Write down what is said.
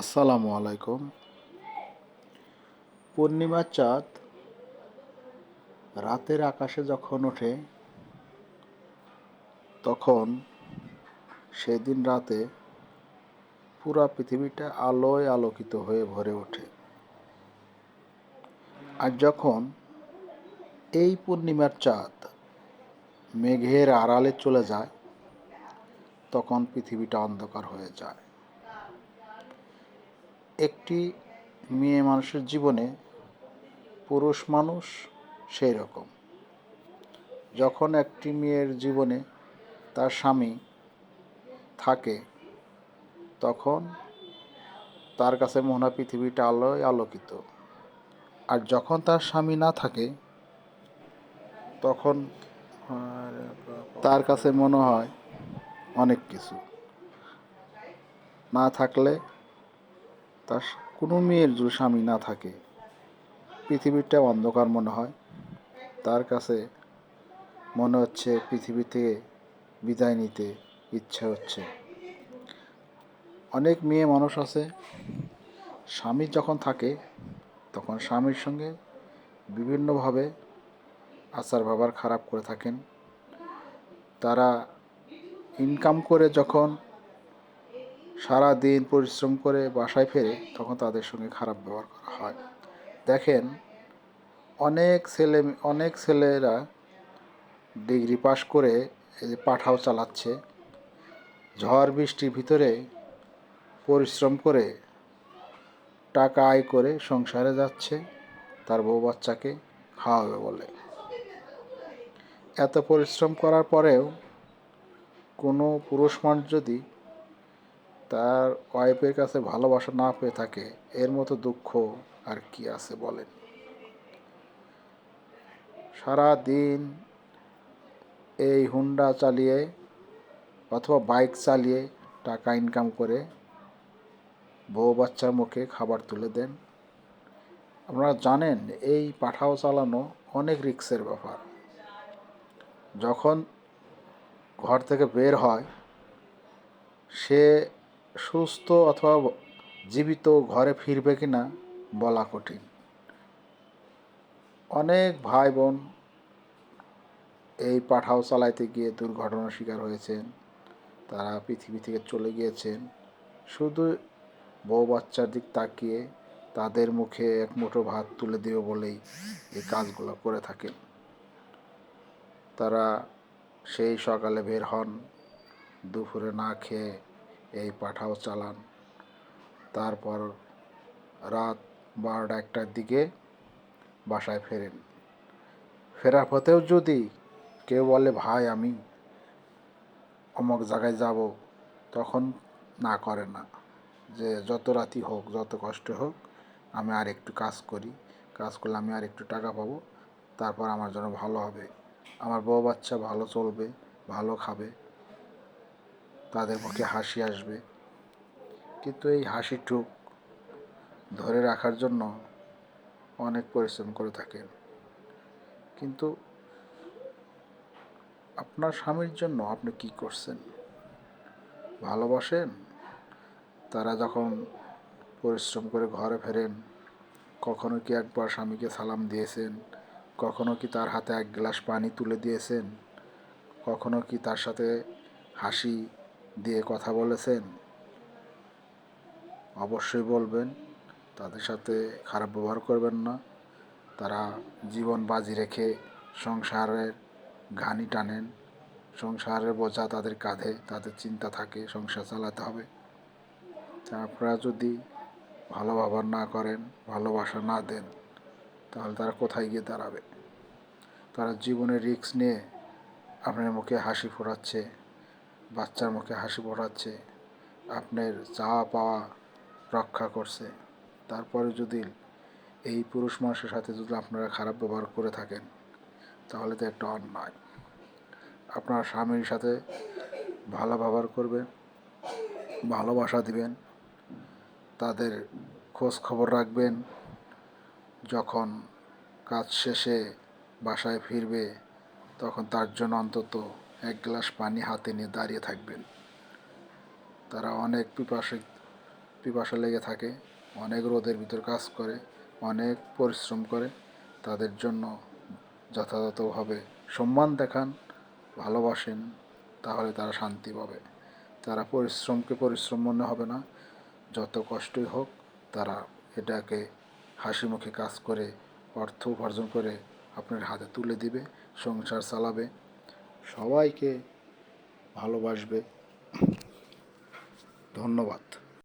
আসসালামু আলাইকুম। পূর্ণিমার চাঁদ রাতের আকাশে যখন ওঠে, তখন সেদিন রাতে পুরা পৃথিবীটা আলোয় আলোকিত হয়ে ভরে ওঠে। আর যখন এই পূর্ণিমার চাঁদ মেঘের আড়ালে চলে যায়, তখন পৃথিবীটা অন্ধকার হয়ে যায়। একটি মেয়ে মানুষের জীবনে পুরুষ মানুষ সেই রকম। যখন একটি মেয়ের জীবনে তার স্বামী থাকে, তখন তার কাছে হয় পৃথিবীটা আলোয় আলোকিত। আর যখন তার স্বামী না থাকে, তখন তার কাছে মনে হয় অনেক কিছু। না থাকলে তার কোনো মেয়ের যদি স্বামী না থাকে, পৃথিবীটা অন্ধকার মনে হয়। তার কাছে মনে হচ্ছে পৃথিবী থেকে বিদায় নিতে ইচ্ছে হচ্ছে। অনেক মেয়ে মানুষ আছে, স্বামী যখন থাকে, তখন স্বামীর সঙ্গে বিভিন্নভাবে আচার ব্যবহার খারাপ করে থাকেন। তারা ইনকাম করে যখন সারা দিন পরিশ্রম করে বাসায় ফেরে তখন তাদের সঙ্গে খারাপ ব্যবহার করা হয়। দেখেন, অনেক ছেলে, অনেক ছেলেরা ডিগ্রি পাশ করে এই যে পাঠাও চালাচ্ছে। ঝড় বৃষ্টির ভিতরে পরিশ্রম করে টাকা আয় করে সংসারে যাচ্ছে, তার বউ বাচ্চাকে খাওয়াবে বলে। এত পরিশ্রম করার পরেও কোনো পুরুষ মানুষ যদি তার ওয়াইফের কাছে ভালোবাসা না পেয়ে থাকে, এর মতো দুঃখ আর কি আছে বলেন? সারা দিন এই হুন্ডা চালিয়ে অথবা বাইক চালিয়ে টাকা ইনকাম করে বউ বাচ্চার মুখে খাবার তুলে দেন। আপনারা জানেন, এই পাঠাও চালানো অনেক রিক্সের ব্যাপার। যখন ঘর থেকে বের হয়, সে সুস্থ অথবা জীবিত ঘরে ফিরবে কি না বলা কঠিন। অনেক ভাই বোন এই পাঠাও চালাইতে গিয়ে দুর্ঘটনার শিকার হয়েছেন। তারা পৃথিবী থেকে চলে গিয়েছেন। শুধু বউ বাচ্চার দিক তাকিয়ে তাদের মুখে এক মুঠো ভাত তুলে দিও বলেই এই কাজগুলো করে থাকেন। তারা সেই সকালে বের হন, দুপুরে না খেয়ে এই পাঠাও চালান। তারপর রাত বারোটা একটার দিকে বাসায় ফেরেন। ফেরার পথেও যদি কেউ বলে, ভাই, আমি অমক জায়গায় যাব, তখন না করে না। যে যত রাতি হোক, যত কষ্ট হোক, আমি আর একটু কাজ করি। কাজ করলে আমি আর একটু টাকা পাবো। তারপর আমার জন্য ভালো হবে। আমার বউ বাচ্চা, ভালো চলবে, ভালো খাবে। তাদের মুখে হাসি আসবে। কিন্তু এই হাসিটুক ধরে রাখার জন্য অনেক পরিশ্রম করে থাকেন। কিন্তু আপনার স্বামীর জন্য আপনি কি করছেন? ভালোবাসেন? তারা যখন পরিশ্রম করে ঘরে ফেরেন, কখনো কি একবার স্বামীকে সালাম দিয়েছেন? কখনো কি তার হাতে এক গ্লাস পানি তুলে দিয়েছেন? কখনো কি তার সাথে হাসি দিয়ে কথা বলেছেন, অবশ্যই বলবেন, তাদের সাথে খারাপ ব্যবহার করবেন না। তারা জীবন বাজি রেখে সংসারের ঘানি টানেন, সংসারের বোঝা তাদের কাঁধে, তাদের চিন্তা থাকে, সংসার চালাতে হবে। তা আপনারা যদি ভালো ব্যবহার না করেন, ভালোবাসা না দেন, তাহলে তারা কোথায় গিয়ে দাঁড়াবে? তারা জীবনের রিস্ক নিয়ে আপনার মুখে হাসি ফোটাচ্ছে। বাচ্চার মুখে হাসি ফোটাচ্ছে, আপনার চাওয়া পাওয়া রক্ষা করছে। তারপরে যদি এই পুরুষ মানুষের সাথে যদি আপনারা খারাপ ব্যবহার করে থাকেন, তাহলে তো একটা অন্যায়। আপনার স্বামীর সাথে ভালো ব্যবহার করবেন, ভালোবাসা দিবেন, তাদের খোঁজ খবর রাখবেন, যখন কাজ শেষে বাসায় ফিরবে, তখন তার জন্য অন্তত এক গ্লাস পানি হাতে নিয়ে দাঁড়িয়ে থাকবেন। তারা অনেক পিপাসিত পিপাসা লেগে থাকে, অনেক রোদের ভিতর কাজ করে, অনেক পরিশ্রম করে। তাদের জন্য যথাযথভাবে সম্মান দেখান, ভালোবাসেন, তাহলে তারা শান্তি পাবে। তারা পরিশ্রমকে পরিশ্রম মনে হবে না। যত কষ্টই হোক, তারা এটাকে হাসি মুখে কাজ করে, অর্থ উপার্জন করে আপনার হাতে তুলে দিবে, সংসার চালাবে। সবাইকে ভালোবাসবে। ধন্যবাদ।